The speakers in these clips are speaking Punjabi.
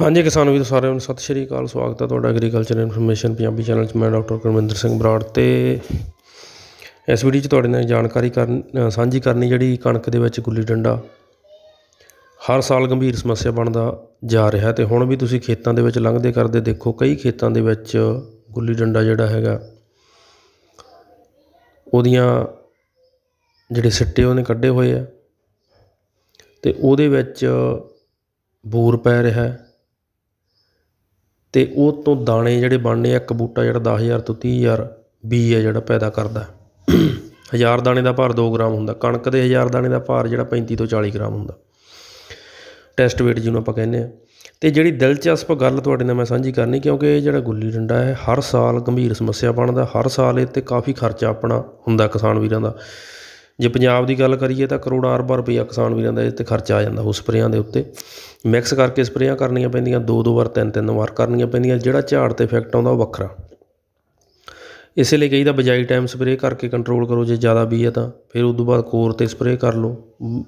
ਹਾਂਜੀ ਕਿਸਾਨ ਵੀਰ, ਸਾਰਿਆਂ ਨੂੰ ਸਤਿ ਸ਼੍ਰੀ ਅਕਾਲ, ਸਵਾਗਤ ਹੈ ਤੁਹਾਡਾ ਐਗਰੀਕਲਚਰ ਇਨਫੋਰਮੇਸ਼ਨ ਪੰਜਾਬੀ ਚੈਨਲ 'ਚ। ਮੈਂ ਡਾਕਟਰ ਕਰਮਿੰਦਰ ਸਿੰਘ ਬਰਾੜ ਤੇ ਇਸ ਵੀਡੀਓ 'ਚ ਤੁਹਾਡੇ ਨਾਲ ਜਾਣਕਾਰੀ ਕਰਨ ਸਾਂਝੀ ਕਰਨੀ ਜਿਹੜੀ ਕਣਕ ਦੇ ਵਿੱਚ ਗੁੱਲੀ ਡੰਡਾ ਹਰ ਸਾਲ ਗੰਭੀਰ ਸਮੱਸਿਆ ਬਣਦਾ ਜਾ ਰਿਹਾ ਤੇ ਹੁਣ ਵੀ ਤੁਸੀਂ ਖੇਤਾਂ ਦੇ ਵਿੱਚ ਲੰਘਦੇ ਕਰਦੇ ਦੇਖੋ, ਕਈ ਖੇਤਾਂ ਦੇ ਵਿੱਚ ਗੁੱਲੀ ਡੰਡਾ ਜਿਹੜਾ ਹੈਗਾ, ਉਹਦੀਆਂ ਜਿਹੜੇ ਸਿੱਟੇ ਉਹਨੇ ਕੱਢੇ ਹੋਏ ਆ ਤੇ ਉਹਦੇ ਵਿੱਚ ਬੂਰ ਪੈ ਰਿਹਾ। ਹੈ ਅਤੇ ਉਹ ਤੋਂ ਦਾਣੇ ਜਿਹੜੇ ਬਣਨੇ ਆ, ਇੱਕ ਬੂਟਾ ਜਿਹੜਾ ਦਸ ਹਜ਼ਾਰ ਤੋਂ ਤੀਹ ਹਜ਼ਾਰ ਬੀ ਹੈ ਜਿਹੜਾ ਪੈਦਾ ਕਰਦਾ। ਹਜ਼ਾਰ ਦਾਣੇ ਦਾ ਭਾਰ ਦੋ ਗ੍ਰਾਮ ਹੁੰਦਾ, ਕਣਕ ਦੇ ਹਜ਼ਾਰ ਦਾਣੇ ਦਾ ਭਾਰ ਜਿਹੜਾ 35 ਤੋਂ 40 ਗ੍ਰਾਮ ਹੁੰਦਾ। ਟੈਸਟ ਵੇਟ ਜਿਹਨੂੰ ਆਪਾਂ ਕਹਿੰਦੇ ਹਾਂ ਅਤੇ ਜਿਹੜੀ ਦਿਲਚਸਪ ਗੱਲ ਤੁਹਾਡੇ ਨਾਲ ਮੈਂ ਸਾਂਝੀ ਕਰਨੀ, ਕਿਉਂਕਿ ਇਹ ਜਿਹੜਾ ਗੁੱਲੀ ਡੰਡਾ ਹੈ, ਹਰ ਸਾਲ ਗੰਭੀਰ ਸਮੱਸਿਆ ਬਣਦਾ, ਹਰ ਸਾਲ ਇਹ ਤੇ ਕਾਫੀ ਖਰਚਾ ਆਪਣਾ ਹੁੰਦਾ ਕਿਸਾਨ ਵੀਰਾਂ ਦਾ। ਜੇ ਪੰਜਾਬ ਦੀ ਗੱਲ ਕਰੀਏ ਤਾਂ ਕਰੋੜਾਂ ਅਰਬਾਂ ਰੁਪਈਆ ਕਿਸਾਨ ਵੀਰਾਂ ਦਾ ਇਹ 'ਤੇ ਖਰਚਾ ਆ ਜਾਂਦਾ ਉਹ ਸਪਰੇਆਂ ਦੇ ਉੱਤੇ। ਮਿਕਸ ਕਰਕੇ ਸਪਰੇਆਂ ਕਰਨੀਆਂ ਪੈਂਦੀਆਂ, ਦੋ ਦੋ ਵਾਰ, ਤਿੰਨ ਤਿੰਨ ਵਾਰ ਕਰਨੀਆਂ ਪੈਂਦੀਆਂ, ਜਿਹੜਾ ਝਾੜ ਤੇ ਇਫੈਕਟ ਆਉਂਦਾ ਉਹ ਵੱਖਰਾ। ਇਸੇ ਲਈ ਕਹੀਦਾ ਬਜਾਈ ਟਾਈਮ ਸਪਰੇਅ ਕਰਕੇ ਕੰਟਰੋਲ ਕਰੋ, ਜੇ ਜ਼ਿਆਦਾ ਬੀ ਹੈ ਤਾਂ। ਫਿਰ ਉਸ ਤੋਂ ਬਾਅਦ ਕੋਰ ਤੇ ਸਪਰੇਅ ਕਰ ਲਓ,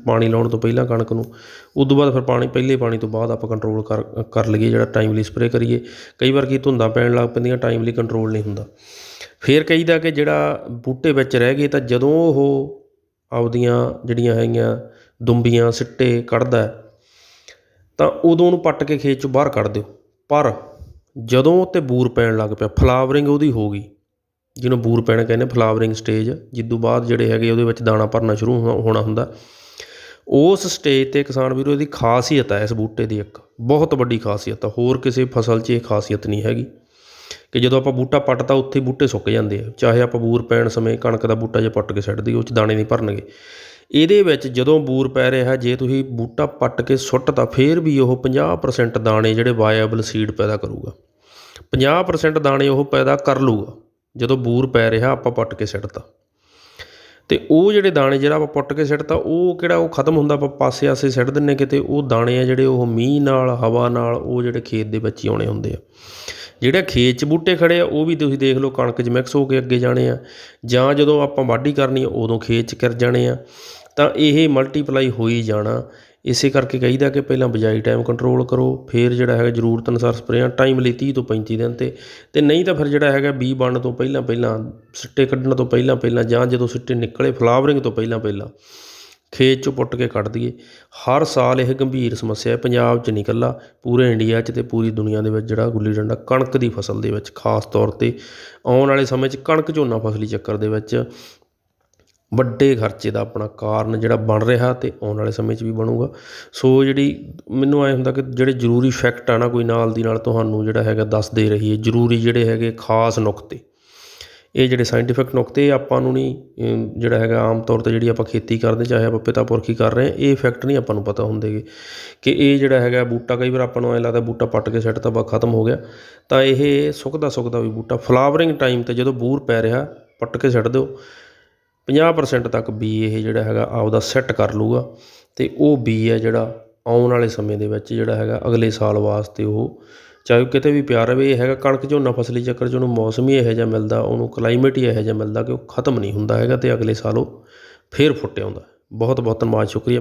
ਪਾਣੀ ਲਾਉਣ ਤੋਂ ਪਹਿਲਾਂ ਕਣਕ ਨੂੰ। ਉਸ ਤੋਂ ਬਾਅਦ ਫਿਰ ਪਾਣੀ, ਪਹਿਲੇ ਪਾਣੀ ਤੋਂ ਬਾਅਦ ਆਪਾਂ ਕੰਟਰੋਲ ਕਰ ਕਰ ਲਈਏ ਜਿਹੜਾ ਟਾਈਮਲੀ ਸਪਰੇਅ ਕਰੀਏ। ਕਈ ਵਾਰ ਕੀ ਧੁੰਦਾਂ ਪੈਣ ਲੱਗ ਪੈਂਦੀਆਂ ਟਾਈਮਲੀ ਕੰਟਰੋਲ ਨਹੀਂ ਹੁੰਦਾ। ਫਿਰ ਕਹੀਦਾ ਕਿ ਜਿਹੜਾ ਬੂਟੇ ਵਿੱਚ ਰਹਿ ਗਏ ਤਾਂ ਜਦੋਂ ਉਹ ਆਪਦੀਆਂ ਜਿਹੜੀਆਂ ਹੈਗੀਆਂ ਦੁੰਬੀਆਂ, ਸਿੱਟੇ ਕੱਢਦਾ ਤਾਂ ਉਦੋਂ ਉਹਨੂੰ ਪੱਟ ਕੇ ਖੇਤ ਚੋਂ ਬਾਹਰ ਕੱਢ ਦਿਓ। ਪਰ ਜਦੋਂ ਉਹ 'ਤੇ ਬੂਰ ਪੈਣ ਲੱਗ ਪਿਆ, ਫਲਾਵਰਿੰਗ ਉਹਦੀ ਹੋ ਗਈ, ਜਿਹਨੂੰ ਬੂਰ ਪੈਣਾ ਕਹਿੰਦੇ ਫਲਾਵਰਿੰਗ ਸਟੇਜ, ਜਿੱਦੋਂ ਬਾਅਦ ਜਿਹੜੇ ਹੈਗੇ ਉਹਦੇ ਵਿੱਚ ਦਾਣਾ ਭਰਨਾ ਸ਼ੁਰੂ ਹੋ- ਹੋਣਾ ਹੁੰਦਾ। ਉਸ ਸਟੇਜ ਤੇ ਕਿਸਾਨ ਵੀਰੋ, ਇਹਦੀ ਖਾਸੀਅਤ ਹੈ ਇਸ ਬੂਟੇ ਦੀ ਇੱਕ, ਬਹੁਤ ਵੱਡੀ ਖਾਸੀਅਤ ਆ, ਹੋਰ ਕਿਸੇ ਫਸਲ 'ਚ ਇਹ ਖਾਸੀਅਤ ਨਹੀਂ ਹੈਗੀ। ਕਿ ਜਦੋਂ ਆਪਾਂ ਬੂਟਾ ਪੱਟਤਾ, ਉੱਥੇ ਬੂਟੇ ਸੁੱਕ ਜਾਂਦੇ ਆ। ਚਾਹੇ ਆਪਾਂ ਬੂਰ ਪੈਣ ਸਮੇਂ ਕਣਕ ਦਾ ਬੂਟਾ ਜੇ ਪੱਟ ਕੇ ਛੱਡ ਦਈਏ, ਉਹ 'ਚ ਦਾਣੇ ਨਹੀਂ ਭਰਨਗੇ। ਇਹਦੇ ਵਿੱਚ ਜਦੋਂ ਬੂਰ ਪੈ ਰਿਹਾ, ਜੇ ਤੁਸੀਂ ਬੂਟਾ ਪੱਟ ਕੇ ਸੁੱਟਤਾ, ਫੇਰ ਵੀ ਉਹ 50% ਦਾਣੇ ਜਿਹੜੇ ਵਾਇਬਲ ਸੀਡ ਪੈਦਾ ਕਰੂਗਾ। 50% ਦਾਣੇ ਉਹ ਪੈਦਾ ਕਰ ਲੂਗਾ, ਜਦੋਂ ਬੂਰ ਪੈ ਰਿਹਾ, ਆਪਾਂ ਪੱਟ ਕੇ ਸਿੱਟਤਾ। ਤੇ ਉਹ ਜਿਹੜੇ ਦਾਣੇ ਜਿਹੜਾ ਆਪਾਂ ਪੁੱਟ ਕੇ ਸਿੱਟਤਾ, ਉਹ ਕਿਹੜਾ, ਉਹ ਖਤਮ ਹੁੰਦਾ, ਆਪਾਂ ਪਾਸੇ ਆਸੇ ਸਿੱਟ ਦਿੰਨੇ ਕਿਤੇ, ਉਹ ਦਾਣੇ ਆ ਜਿਹੜੇ ਉਹ ਮੀਂਹ ਨਾਲ, ਹਵਾ ਨਾਲ, ਉਹ ਜਿਹੜੇ ਖੇਤ ਦੇ ਵਿੱਚ ਹੀ ਆਉਣੇ ਹੁੰਦੇ ਆ। ਜਿਹੜਾ ਖੇਤ 'ਚ ਬੂਟੇ ਖੜ੍ਹੇ ਆ, ਉਹ ਵੀ ਤੁਸੀਂ ਦੇਖ ਲਓ ਕਣਕ 'ਚ ਮਿਕਸ ਹੋ ਕੇ ਅੱਗੇ ਜਾਣੇ ਆ। ਜਾਂ ਜਦੋਂ ਆਪਾਂ ਵਾਢੀ ਕਰਨੀ ਆ, ਉਦੋਂ ਖੇਤ 'ਚ ਕਿਰ ਜਾਣੇ ਆ। ਤਾਂ ਇਹ ਮਲਟੀਪਲਾਈ ਹੋਈ ਜਾਣਾ। ਇਸੇ ਕਰਕੇ ਕਹੀਦਾ ਕਿ ਪਹਿਲਾਂ ਬਿਜਾਈ ਟਾਈਮ ਕੰਟਰੋਲ ਕਰੋ, ਫਿਰ ਜਿਹੜਾ ਹੈਗਾ ਜ਼ਰੂਰਤ ਅਨੁਸਾਰ ਸਪਰੇਆਂ ਟਾਈਮ ਲਈ 30 ਤੋਂ 35 ਦਿਨ ਤੇ। ਤੇ ਨਹੀਂ ਤਾਂ ਫਿਰ ਜਿਹੜਾ ਹੈਗਾ ਬੀ ਬਣਨ ਤੋਂ ਪਹਿਲਾਂ ਪਹਿਲਾਂ ਸਿੱਟੇ ਕੱਢਣ ਤੋਂ ਪਹਿਲਾਂ ਪਹਿਲਾਂ ਜਾਂ ਜਦੋਂ ਸਿੱਟੇ ਨਿਕਲੇ ਫਲਾਵਰਿੰਗ ਤੋਂ ਪਹਿਲਾਂ ਪਹਿਲਾਂ ਖੇਤ ਚੋਂ ਪੁੱਟ ਕੇ ਕੱਢ ਦਈਏ। ਹਰ ਸਾਲ ਇਹ ਗੰਭੀਰ ਸਮੱਸਿਆ ਪੰਜਾਬ 'ਚ ਨਹੀਂ ਇਕੱਲਾ, ਪੂਰੇ ਇੰਡੀਆ 'ਚ ਅਤੇ ਪੂਰੀ ਦੁਨੀਆ ਦੇ ਵਿੱਚ ਜਿਹੜਾ ਗੁੱਲੀ ਡੰਡਾ ਕਣਕ ਦੀ ਫਸਲ ਦੇ ਵਿੱਚ, ਖਾਸ ਤੌਰ ਤੇ ਆਉਣ ਵਾਲੇ ਸਮੇਂ 'ਚ ਕਣਕ ਝੋਨਾ ਫਸਲੀ ਚੱਕਰ ਦੇ ਵਿੱਚ ਵੱਡੇ ਖਰਚੇ ਦਾ ਆਪਣਾ ਕਾਰਨ ਜਿਹੜਾ ਬਣ ਰਿਹਾ ਤੇ ਆਉਣ ਵਾਲੇ ਸਮੇਂ 'ਚ ਵੀ ਬਣੂਗਾ। ਸੋ ਜਿਹੜੀ ਮੈਨੂੰ ਐ ਹੁੰਦਾ ਕਿ ਜਿਹੜੇ ਜ਼ਰੂਰੀ ਫੈਕਟ ਆ ਨਾ, ਕੋਈ ਨਾਲ ਦੀ ਨਾਲ ਤੁਹਾਨੂੰ ਜਿਹੜਾ ਹੈਗਾ ਦੱਸ ਦੇ ਰਹੀ ਹੈ। ਜ਼ਰੂਰੀ ਜਿਹੜੇ ਹੈਗੇ ਖਾਸ ਨੁਕਤੇ। ਇਹ ਜਿਹੜੇ ਸਾਇੰਟੀਫਿਕ ਨੁਕਤੇ ਆਪਾਂ ਨੂੰ ਨਹੀਂ ਜਿਹੜਾ ਹੈਗਾ ਆਮ ਤੌਰ ਤੇ ਜਿਹੜੀ ਆਪਾਂ ਖੇਤੀ ਕਰਦੇ, ਚਾਹੇ ਆਪਾਂ ਪਿਤਾ ਪੁਰਖੀ ਕਰ ਰਹੇ ਹਾਂ, ਇਹ ਫੈਕਟ ਨਹੀਂ ਆਪਾਂ ਨੂੰ ਪਤਾ ਹੁੰਦੇ ਗੇ ਕਿ ਇਹ ਜਿਹੜਾ ਹੈਗਾ ਬੂਟਾ, ਕਈ ਵਾਰ ਆਪਾਂ ਨੂੰ ਐ ਲੱਗਦਾ ਬੂਟਾ ਪੱਟ ਕੇ ਸੈੱਟ ਤਾਂ ਬਾ ਖਤਮ ਹੋ ਗਿਆ, ਤਾਂ ਇਹ ਸੁੱਕਦਾ ਸੁੱਕਦਾ ਵੀ ਬੂਟਾ ਫਲਾਵਰਿੰਗ ਟਾਈਮ ਤੇ ਜਦੋਂ ਬੂਰ ਪੈ ਰਿਹਾ, ਪੱਟ ਕੇ ਛੱਡ ਦਿਓ 50% ਤੱਕ ਬੀ ਇਹ ਜਿਹੜਾ ਹੈਗਾ ਆਪਦਾ ਸੈੱਟ ਕਰ ਲੂਗਾ ਤੇ ਉਹ ਬੀ ਹੈ ਜਿਹੜਾ ਆਉਣ ਵਾਲੇ ਸਮੇਂ ਦੇ ਵਿੱਚ ਜਿਹੜਾ ਹੈਗਾ ਅਗਲੇ ਸਾਲ ਵਾਸਤੇ ਉਹ ਚਾਹੇ ਉਹ ਕਿਤੇ ਵੀ ਪਿਆ ਰਵੇ ਇਹ ਹੈਗਾ ਕਣਕ ਝੋਨਾ, ਫਸਲੀ ਚੱਕਰ 'ਚ ਉਹਨੂੰ ਮੌਸਮ ਹੀ ਇਹੋ ਜਿਹਾ ਮਿਲਦਾ, ਉਹਨੂੰ ਕਲਾਈਮੇਟ ਹੀ ਇਹੋ ਜਿਹਾ ਮਿਲਦਾ ਕਿ ਉਹ ਖਤਮ ਨਹੀਂ ਹੁੰਦਾ ਹੈਗਾ ਅਤੇ ਅਗਲੇ ਸਾਲ ਉਹ ਫਿਰ ਫੁੱਟ ਆਉਂਦਾ। ਬਹੁਤ ਬਹੁਤ ਧੰਨਵਾਦ, ਸ਼ੁਕਰੀਆ।